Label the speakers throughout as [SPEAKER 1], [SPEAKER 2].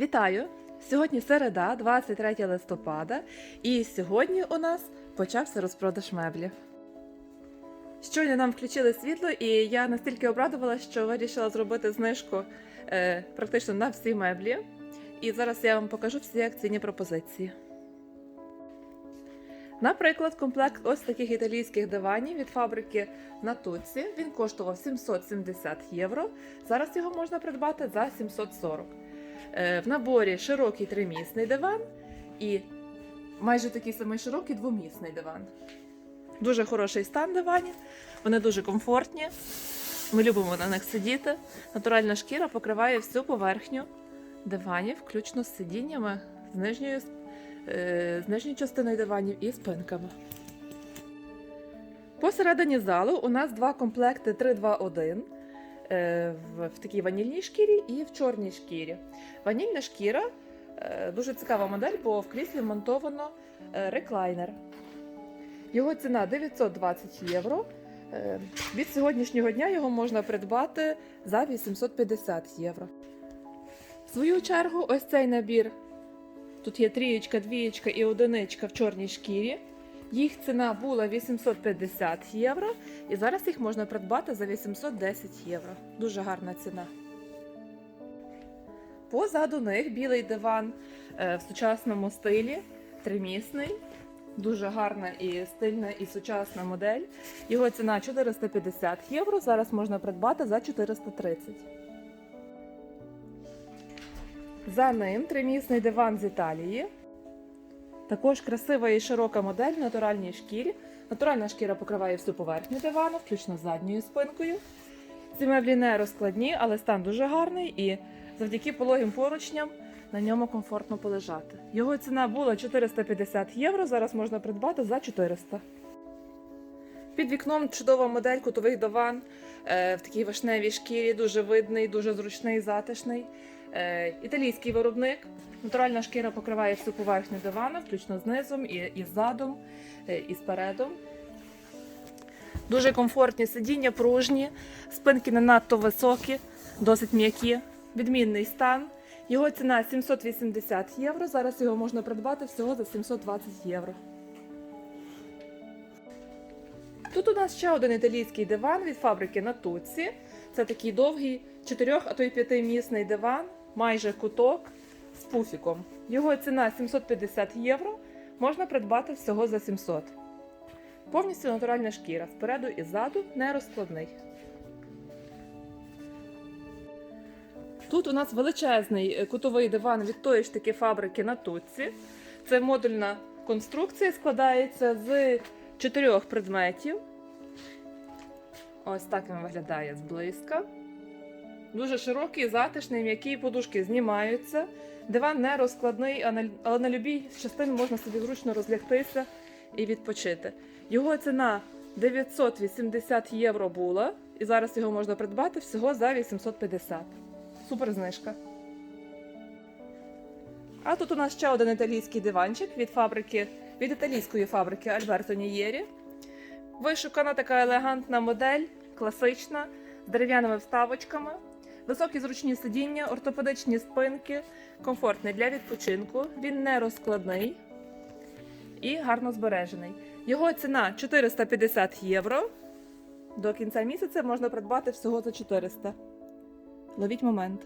[SPEAKER 1] Вітаю! Сьогодні середа, 23 листопада, і сьогодні у нас почався розпродаж меблів. Щойно нам включили світло, і я настільки обрадувалася, що вирішила зробити знижку е, практично на всі меблі. І зараз я вам покажу всі акційні пропозиції. Наприклад, комплект ось таких італійських диванів від фабрики Натуці. Він коштував 770 євро. Зараз його можна придбати за 740. Е, В наборі широкий тримісний диван і майже такий самий широкий двомісний диван. Дуже хороший стан диванів, вони дуже комфортні. Ми любимо на них сидіти. Натуральна шкіра покриває всю поверхню диванів, включно з сидіннями, з нижньою, е, з нижньою частиною диванів і спинками. Посередині залу у нас два комплекти 3-2-1 е, в, в такій ванільній шкірі і в чорній шкірі. Ванільна шкіра е, дуже цікава модель, бо в кріслі вмонтовано е, реклайнер. Його ціна 920 євро. Е, Від сьогоднішнього дня його можна придбати за 850 євро. В свою чергу, ось цей набір. Тут є трієчка, двієчка і одиничка в чорній шкірі. Їх ціна була 850 євро, і зараз їх можна придбати за 810 євро. Дуже гарна ціна. Позаду них білий диван е, в сучасному стилі, тримісний. Дуже гарна і стильна і сучасна модель. Його ціна 450 євро. Зараз можна придбати за 430. За ним тримісний диван з Італії. Також красива і широка модель в натуральній шкірі. Натуральна шкіра покриває всю поверхню дивану, включно з задньою спинкою. Ці меблі не розкладні, але стан дуже гарний і завдяки пологим поручням на ньому комфортно полежати. Його ціна була 450 євро, зараз можна придбати за 400. Під вікном чудова модель кутових диван е, в такій вишневій шкірі, дуже видний, дуже зручний, затишний. Е, італійський виробник. Натуральна шкіра покриває всю поверхню дивана, включно з низом і, і ззадом, е, і спередом. Дуже комфортні сидіння, пружні, спинки не надто високі, досить м'які, відмінний стан. Його ціна 780 євро. Зараз його можна придбати всього за 720 євро. Тут у нас ще один італійський диван від фабрики Натуці. Це такий довгий 4, а то й 5-місний диван, майже куток з пуфіком. Його ціна 750 євро. Можна придбати всього за 700. Повністю натуральна шкіра. Спереду і ззаду не розкладний. Тут у нас величезний е, кутовий диван від тої ж таки фабрики Натуці. Це модульна конструкція, складається з чотирьох предметів. Ось так він виглядає зблизька. Дуже широкий, затишний, м'який подушки знімаються. Диван не розкладний, але на любій частині можна собі зручно розлягтися і відпочити. Його ціна 980 євро була, і зараз його можна придбати всього за 850. Супер знижка. А тут у нас ще один італійський диванчик від фабрики, від італійської фабрики Альберто Нієрі. Вишукана така елегантна модель, класична, з дерев'яними вставочками, високі зручні сидіння, ортопедичні спинки, комфортний для відпочинку. Він не розкладний і гарно збережений. Його ціна 450 євро. До кінця місяця можна придбати всього за 400. Ловіть момент.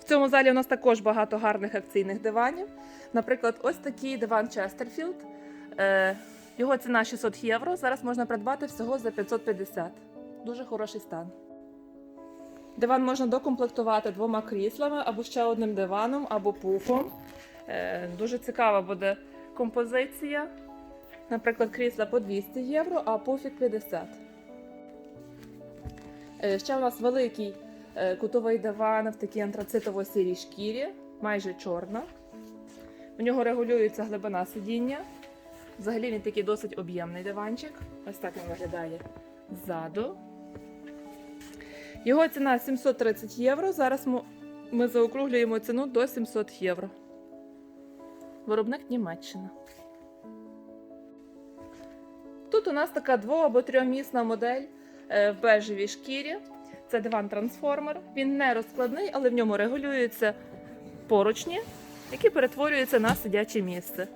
[SPEAKER 1] В цьому залі у нас також багато гарних акційних диванів. Наприклад, ось такий диван. Е, його ціна 600 євро. Зараз можна придбати всього за 550. Дуже хороший стан. Диван можна докомплектувати двома кріслами, або ще одним диваном, або пуфом. Е, дуже цікава буде композиція. Наприклад, крісла по 200 євро, а пуфік 50. Е, Ще у нас великий е, кутовий диван в такій антрацитово-сірій шкірі, майже чорна. У нього регулюється глибина сидіння. Взагалі він такий досить об'ємний диванчик. Ось так він виглядає ззаду. Його ціна 730 євро. Зараз ми- заокруглюємо ціну до 700 євро. Виробник Німеччина. Тут у нас така дво- або трьомісна модель е, в бежевій шкірі. Це диван трансформер. Він не розкладний, але в ньому регулюється поручні, які перетворюються на сидяче місце.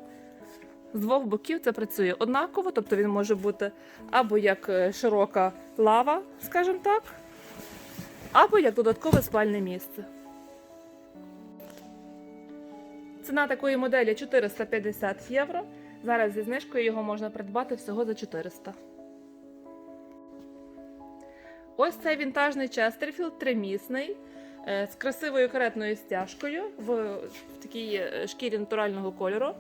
[SPEAKER 1] З двох боків це працює однаково, тобто він може бути або як е, широка лава, скажімо так, або як додаткове спальне місце. Ціна такої моделі 450 євро. Зараз зі знижкою його можна придбати всього за 400. Ось цей вінтажний Честерфілд тримісний е, з красивою каретною стяжкою в, такій е, шкірі натурального кольору.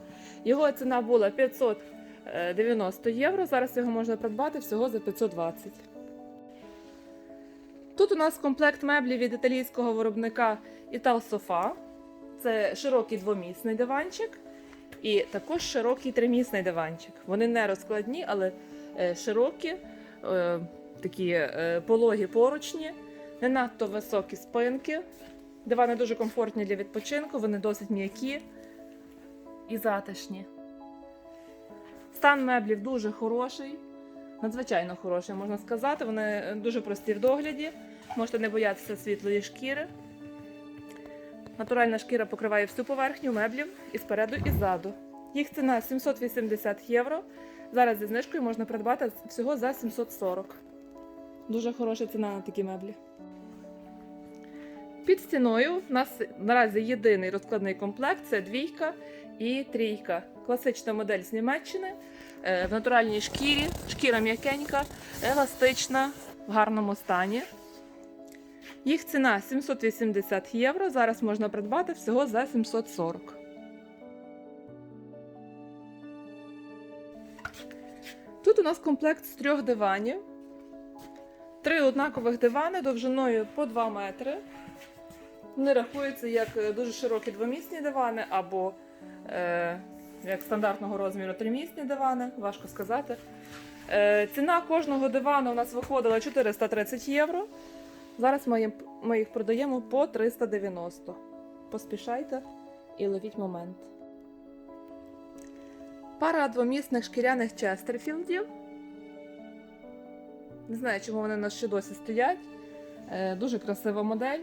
[SPEAKER 1] Його ціна була 590 євро. Зараз його можна придбати всього за 520. Тут у нас комплект меблів від італійського виробника Sofa. Це широкий двомісний диванчик і також широкий тримісний диванчик. Вони не розкладні, але е, широкі, е, такі е, пологі поручні, не надто високі спинки. Дивани дуже комфортні для відпочинку, вони досить м'які і затишні. Стан меблів дуже хороший, надзвичайно хороший, можна сказати. Вони е, дуже прості в догляді. Можете не боятися світлої шкіри. Натуральна шкіра покриває всю поверхню меблів і спереду, і ззаду. Їх ціна 780 євро. Зараз зі знижкою можна придбати всього за 740. Дуже хороша ціна на такі меблі. Під стіною в нас наразі єдиний розкладний комплект це двійка і трійка. Класична модель з Німеччини в натуральній шкірі, шкіра м'якенька, еластична, в гарному стані. Їх ціна 780 євро. Зараз можна придбати всього за 740. Тут у нас комплект з трьох диванів. Три однакових дивани довжиною по 2 метри. Вони рахуються як е, дуже широкі двомісні дивани або е, як стандартного розміру тримісні дивани, важко сказати. Е, ціна кожного дивану у нас виходила 430 євро. Зараз ми, їх продаємо по 390. Поспішайте і ловіть момент. Пара двомісних шкіряних Честерфілдів. Не знаю, чому вони у нас ще досі стоять. Е, Дуже красива модель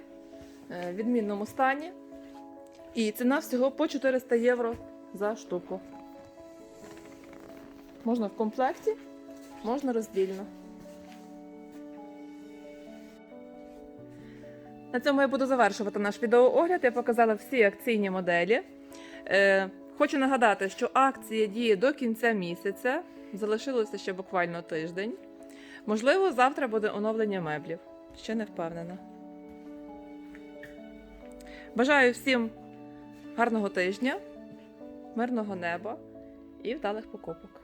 [SPEAKER 1] е, в відмінному стані. І ціна всього по 400 євро за штуку. Можна в комплекті, можна роздільно. На цьому я буду завершувати наш відеоогляд. Я показала всі акційні моделі. Е, хочу нагадати, що акція діє до кінця місяця. Залишилося ще буквально тиждень. Можливо, завтра буде оновлення меблів. Ще не впевнена. Бажаю всім гарного тижня, мирного неба і вдалих покупок.